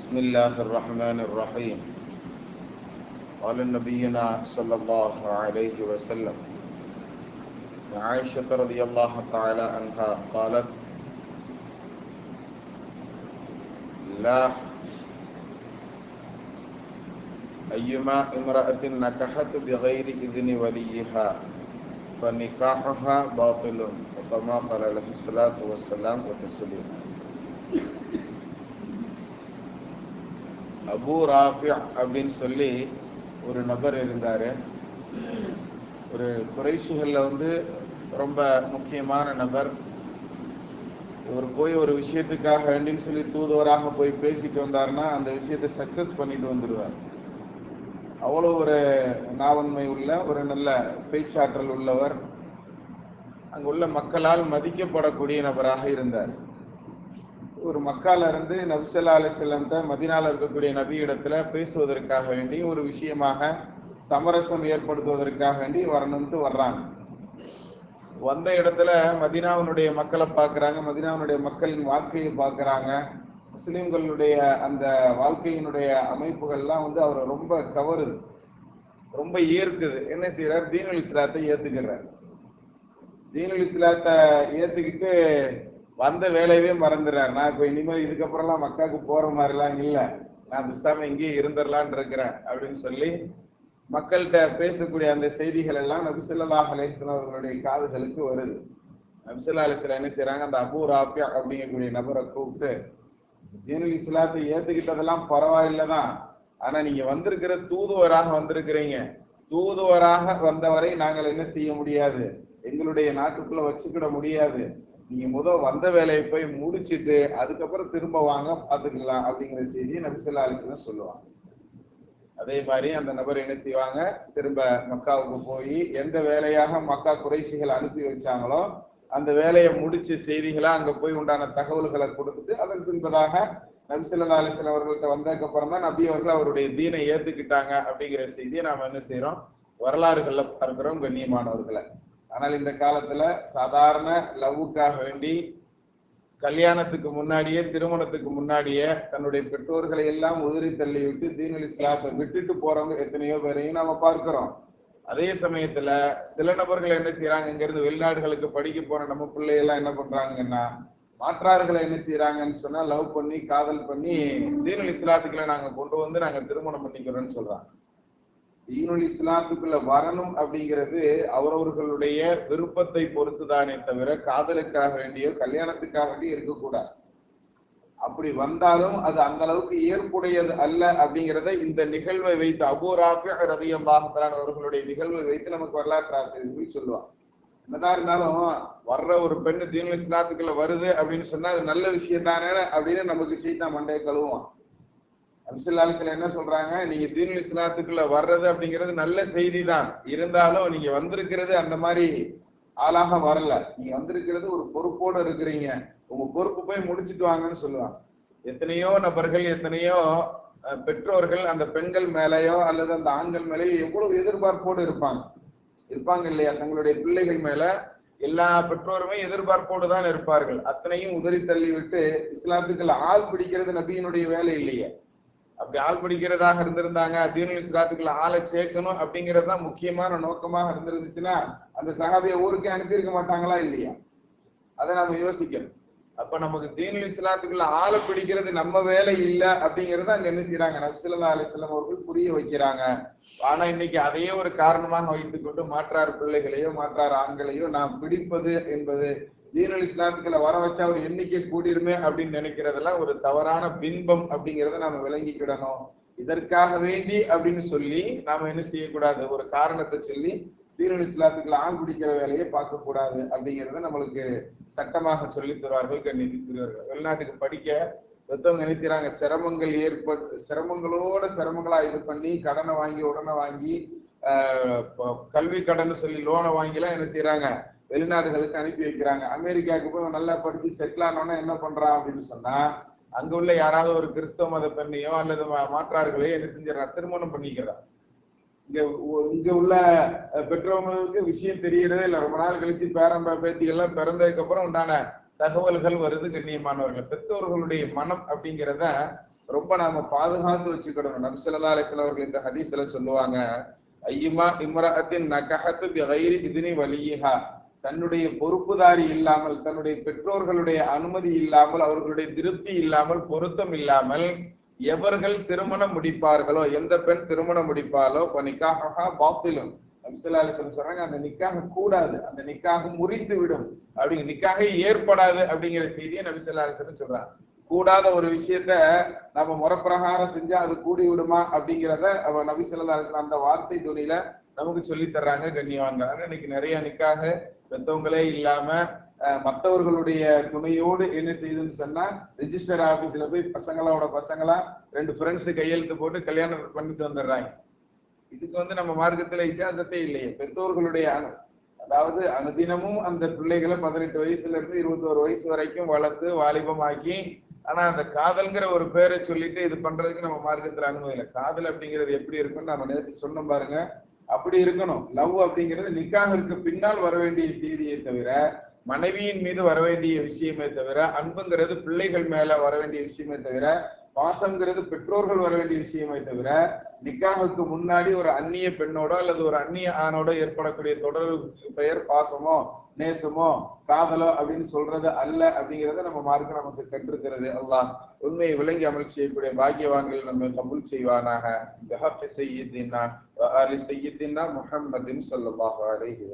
بسم الله الرحمن الرحيم. قال نبينا صلى الله عليه وسلم عائشة رضي الله تعالى عنها قالت لا أيما امرأة نكحت بغير إذن وليها فنكاحها باطل. وكما قال عليه الصلاة والسلام وتسليم அபு ராஃபி அப்படின்னு சொல்லி ஒரு நபர் இருந்தார். ஒரு குறைசுகளில் வந்து ரொம்ப முக்கியமான நபர். இவர் போய் ஒரு விஷயத்துக்காக வேண்டின்னு சொல்லி தூதுவராக போய் பேசிட்டு வந்தாருன்னா அந்த விஷயத்தை சக்சஸ் பண்ணிட்டு வந்துடுவார் அவ்வளோ ஒரு நாவன்மை உள்ள ஒரு நல்ல பேச்சாற்றல் உள்ளவர். அங்குள்ள மக்களால் மதிக்கப்படக்கூடிய நபராக இருந்தார். ஒரு மக்கால இருந்து நபிசல்லா அலிசல்லம்கிட்ட மதினால இருக்கக்கூடிய நபி இடத்துல பேசுவதற்காக வேண்டி ஒரு விஷயமாக சமரசம் ஏற்படுத்துவதற்காக வேண்டி வரணும்ட்டு வர்றாங்க. வந்த இடத்துல மதினாவினுடைய மக்களை பார்க்குறாங்க மதினாவினுடைய மக்களின் வாழ்க்கையை பார்க்குறாங்க முஸ்லீம்களுடைய அந்த வாழ்க்கையினுடைய அமைப்புகள்லாம் வந்து அவரை ரொம்ப கவருது ரொம்ப ஈர்க்குது என்ன செய்யறார் தீனுல் இஸ்லாத்தை ஏத்துக்கிறார். தீனுல் இஸ்லாத்தை ஏத்துக்கிட்டு வந்த வேலையவே மறந்துடுறாரு. நான் இப்ப இனிமேல் இதுக்கப்புறம்லாம் மக்காவுக்கு போற மாதிரிலாம் இல்ல. நான் பிஸ்தாம இங்கேயே இருந்துடலான் இருக்கிறேன் அப்படின்னு சொல்லி மக்கள்கிட்ட பேசக்கூடிய அந்த செய்திகள் எல்லாம் நபிசல்லா அலிஸ்லாம் அவர்களுடைய காதுகளுக்கு வருது. நபிசல்லா அலிஸ்லாம் என்ன செய்யறாங்க அந்த அபூ ராபியா அப்படிங்கக்கூடிய நபரை கூப்பிட்டு தீனுல் இஸ்லாத்தை ஏத்துக்கிட்டதெல்லாம் பரவாயில்லதான். ஆனா நீங்க வந்திருக்கிற தூதுவராக வந்திருக்கிறீங்க. தூதுவராக வந்தவரை நாங்கள் என்ன செய்ய முடியாது? எங்களுடைய நாட்டுக்குள்ள வச்சுக்கிட முடியாது. நீங்க முத வந்த வேலையை போய் முடிச்சிட்டு அதுக்கப்புறம் திரும்ப வாங்க பாத்துக்கலாம் அப்படிங்கிற செய்தியை நபிசல்லா அலிஸ்லாம் சொல்லுவாங்க. அதே மாதிரி அந்த நபர் என்ன செய்வாங்க? திரும்ப மக்காவுக்கு போய் எந்த வேலையாக மக்கா குறைசிகள் அனுப்பி வச்சாங்களோ அந்த வேலையை முடிச்ச செய்திகளா அங்க போய் உண்டான தகவல்களை கொடுத்துட்டு அதன் பின்பதாக நபிசல்லா அலிஸ்லாம் அவர்கள்ட்ட வந்ததுக்கு அப்புறம் தான் நபி அவர்கள் அவருடைய தீனை ஏத்துக்கிட்டாங்க அப்படிங்கிற செய்தியை நாம என்ன செய்யறோம் வரலாறுகள்ல பார்க்கிறோம் கண்ணியமானவர்களை. ஆனால் இந்த காலத்துல சாதாரண லவ்வுக்காக வேண்டி கல்யாணத்துக்கு முன்னாடியே திருமணத்துக்கு முன்னாடியே தன்னுடைய பெற்றோர்களை எல்லாம் உதிரி தள்ளி விட்டு தீனுல் இஸ்லாத்தை விட்டுட்டு போறவங்க எத்தனையோ பேரையும் நாம பார்க்கிறோம். அதே சமயத்துல சில நபர்கள் என்ன செய்யறாங்க இங்க இருந்து வெளிநாடுகளுக்கு படிக்க போன நம்ம பிள்ளையெல்லாம் என்ன பண்றாங்கன்னா மாற்றார்களை என்ன செய்யறாங்கன்னு சொன்னா லவ் பண்ணி காதல் பண்ணி தீனுல் இஸ்லாத்துக்குள்ள நாங்க கொண்டு வந்து நாங்க திருமணம் பண்ணிக்கிறோம்னு சொல்றாங்க. தீனுல் இஸ்லாத்துக்குள்ள வரணும் அப்படிங்கிறது அவரவர்களுடைய விருப்பத்தை பொறுத்துதானே தவிர காதலுக்காக வேண்டியோ கல்யாணத்துக்காக வேண்டியோ இருக்கக்கூடாது. அப்படி வந்தாலும் அது அந்த அளவுக்கு ஏற்புடையது அல்ல அப்படிங்கிறத இந்த நிகழ்வை வைத்து அபூராஃபி ரதியல்லாஹான் அவர்களுடைய நிகழ்வை வைத்து நமக்கு வரலாற்று ஆசிரியர்கள் சொல்லுவாங்க. என்னதான் இருந்தாலும் வர்ற ஒரு பெண்ணு தீனு இஸ்லாத்துக்குள்ள வருது அப்படின்னு சொன்னா அது நல்ல விஷயம் தானே அப்படின்னு நமக்கு சீதா மண்டையை கழுவுவான். அபிசல்லாசில என்ன சொல்றாங்க? நீங்க தீனுல் இஸ்லாத்துக்குள்ள வர்றது அப்படிங்கிறது நல்ல செய்தி தான் இருந்தாலும் நீங்க வந்திருக்கிறது அந்த மாதிரி ஆளாக வரல. நீங்க வந்திருக்கிறது ஒரு பொறுப்போடு இருக்கிறீங்க. உங்க பொறுப்பு போய் முடிச்சுட்டு வாங்கன்னு சொல்லுவாங்க. எத்தனையோ நபர்கள் எத்தனையோ பெற்றோர்கள் அந்த பெண்கள் மேலேயோ அல்லது அந்த ஆண்கள் மேலேயோ எவ்வளவு எதிர்பார்ப்போடு இருப்பாங்க. இருப்பாங்க இல்லையா? தங்களுடைய பிள்ளைகள் மேல எல்லா பெற்றோருமே எதிர்பார்ப்போடு தான் இருப்பார்கள். அத்தனையும் உதறி தள்ளி விட்டு இஸ்லாத்துக்கள் ஆள் பிடிக்கிறது நபியினுடைய வேலை இல்லையே. அப்படி ஆள் பிடிக்கிறதாக இருந்திருந்தாங்க. தீனுல் இஸ்லாத்துக்குள்ள ஆளை சேர்க்கணும் அப்படிங்கிறது தான் முக்கியமான நோக்கமாக இருந்திருந்துச்சுன்னா அந்த சகாபிய ஊருக்கே அனுப்பியிருக்க மாட்டாங்களா இல்லையா? அதை நம்ம யோசிக்கணும். அப்ப நமக்கு தீனுல் இஸ்லாத்துக்குள்ள ஆளை பிடிக்கிறது நம்ம வேலை இல்லை அப்படிங்கறத அங்க என்ன செய்யறாங்க நபிசுல்லா அலிஸ்லாம் அவர்கள் புரிய வைக்கிறாங்க. ஆனா இன்னைக்கு அதையே ஒரு காரணமாக வைத்துக் கொண்டு மாற்றார் பிள்ளைகளையோ மாற்றார் ஆண்களையோ நாம் பிடிப்பது என்பது தீனல் இஸ்லாத்துக்களை வர வச்சா ஒரு எண்ணிக்கை கூடிருமே அப்படின்னு நினைக்கிறதெல்லாம் ஒரு தவறான பின்பம் அப்படிங்கிறத நாம விளங்கிக்கிடணும். இதற்காக வேண்டி அப்படின்னு சொல்லி நாம என்ன செய்யக்கூடாது? ஒரு காரணத்தை சொல்லி தீனுல் இஸ்லாத்துக்களை ஆள் பிடிக்கிற வேலையை பார்க்க கூடாது அப்படிங்கிறத நம்மளுக்கு சட்டமாக சொல்லி தருவார்கள் கண்ணியத்துக்குரியவர்கள். வெளிநாட்டுக்கு படிக்க மத்தவங்க என்ன செய்யறாங்க சிரமங்கள் ஏற்பட்டு சிரமங்களோட சிரமங்களா இது பண்ணி கடனை வாங்கி உடனே வாங்கி கல்வி கடன் சொல்லி லோனை வாங்கிலாம் என்ன செய்யறாங்க வெளிநாடுகளுக்கு அனுப்பி வைக்கிறாங்க. அமெரிக்காவுக்கு போய் நல்லா படிச்சு செட்டில் ஆனோன்னா என்ன பண்றான் அப்படின்னு சொன்னா அங்க உள்ள யாராவது ஒரு கிறிஸ்தவ மத பெண்ணையோ அல்லது மாற்றார்களையோ என்ன செஞ்சிடறான் திருமணம் பண்ணிக்கிறான் இங்க இங்க உள்ள பெற்றவங்களுக்கு விஷயம் தெரியறதே இல்லை. ரொம்ப நாள் கழிச்சு பேரம்ப பேத்தி எல்லாம் பிறந்ததுக்கு அப்புறம் உண்டான தகவல்கள் வருது கண்ணியமானவர்கள். பெற்றோர்களுடைய மனம் அப்படிங்கிறத ரொம்ப நாம பாதுகாத்து வச்சுக்கிடணும். நபிசல்லா அலிஸ்லாம் அவர்கள் இந்த ஹதீஸ்ல சொல்லுவாங்க ஐயுமா இம்ரஅத்தின் நகஹத்து பிகைரி இதுனி வலியா தன்னுடைய பொறுப்புதாரி இல்லாமல் தன்னுடைய பெற்றோர்களுடைய அனுமதி இல்லாமல் அவர்களுடைய திருப்தி இல்லாமல் பொருத்தம் இல்லாமல் எவர்கள் திருமணம் முடிப்பார்களோ எந்த பெண் திருமணம் முடிப்பாலோ நிக்காகா பாத்திலும். நபிசல்லா சொல்றாங்க அந்த நிக்காக கூடாது அந்த நிக்காக முறித்து விடும் அப்படிங்க நிக்காக ஏற்படாது அப்படிங்கிற செய்தியை நபிசல்லா சொல்றாங்க. கூடாத ஒரு விஷயத்த நம்ம முறப்பிரகாரம் செஞ்சா அது கூடி விடுமா அப்படிங்கிறத அவ நபி சொல்லா அந்த வார்த்தை துணியில நமக்கு சொல்லி தர்றாங்க கண்ணியவான்கள். இன்னைக்கு நிறைய நிக்காக பெத்தவங்களே இல்லாம மற்றவர்களுடைய துணையோடு என்ன செய்யுதுன்னு சொன்னா ரிஜிஸ்டர் ஆபீஸ்ல போய் பசங்களோட பசங்களா ரெண்டு ஃப்ரெண்ட்ஸ் கையெழுத்து போட்டு கல்யாணம் பண்ணிட்டு வந்துடுறாங்க. இதுக்கு வந்து நம்ம மார்க்கத்துல இத்தியாசத்தே இல்லையே. பெற்றோர்களுடைய அனு அதாவது அனுதினமும் அந்த பிள்ளைகளை பதினெட்டு வயசுல இருந்து இருபத்தோரு வயசு வரைக்கும் வளர்த்து வாலிபமாக்கி ஆனா அந்த காதல்ங்கிற ஒரு பேரை சொல்லிட்டு இது பண்றதுக்கு நம்ம மார்க்கத்துல அனுமதி இல்லை. காதல் அப்படிங்கிறது எப்படி இருக்குன்னு நம்ம நேற்று சொன்னோம் பாருங்க. அப்படி இருக்கணும். லவ் அப்படிங்கிறது நிக்காகிற்கு பின்னால் வர வேண்டிய செய்தியை தவிர மனைவியின் மீது வர வேண்டிய விஷயமே தவிர அன்புங்கிறது பிள்ளைகள் மேல வர வேண்டிய விஷயமே தவிர பாசம்ங்கிறது பெற்றோர்கள் வர வேண்டிய விஷயமே தவிர நிக்காகுக்கு முன்னாடி ஒரு அந்நிய பெண்ணோட அல்லது ஒரு அந்நிய ஆணோட ஏற்படக்கூடிய தொடர் பெயர் பாசமோ நேசமோ காதலோ அப்படின்னு சொல்றது அல்ல அப்படிங்கிறத நம்ம மார்க்க நமக்கு கண்டிருக்கிறது. அல்லாஹ் உண்மையை விளங்கி அமல் செய்யக்கூடிய பாக்கியவான்கள் நம்ம கபுல் செய்வானாக. செய்யுதுன்னா செய்யத்தின்னா முஹம்மதின் சொல்லல்லாஹு அலைஹி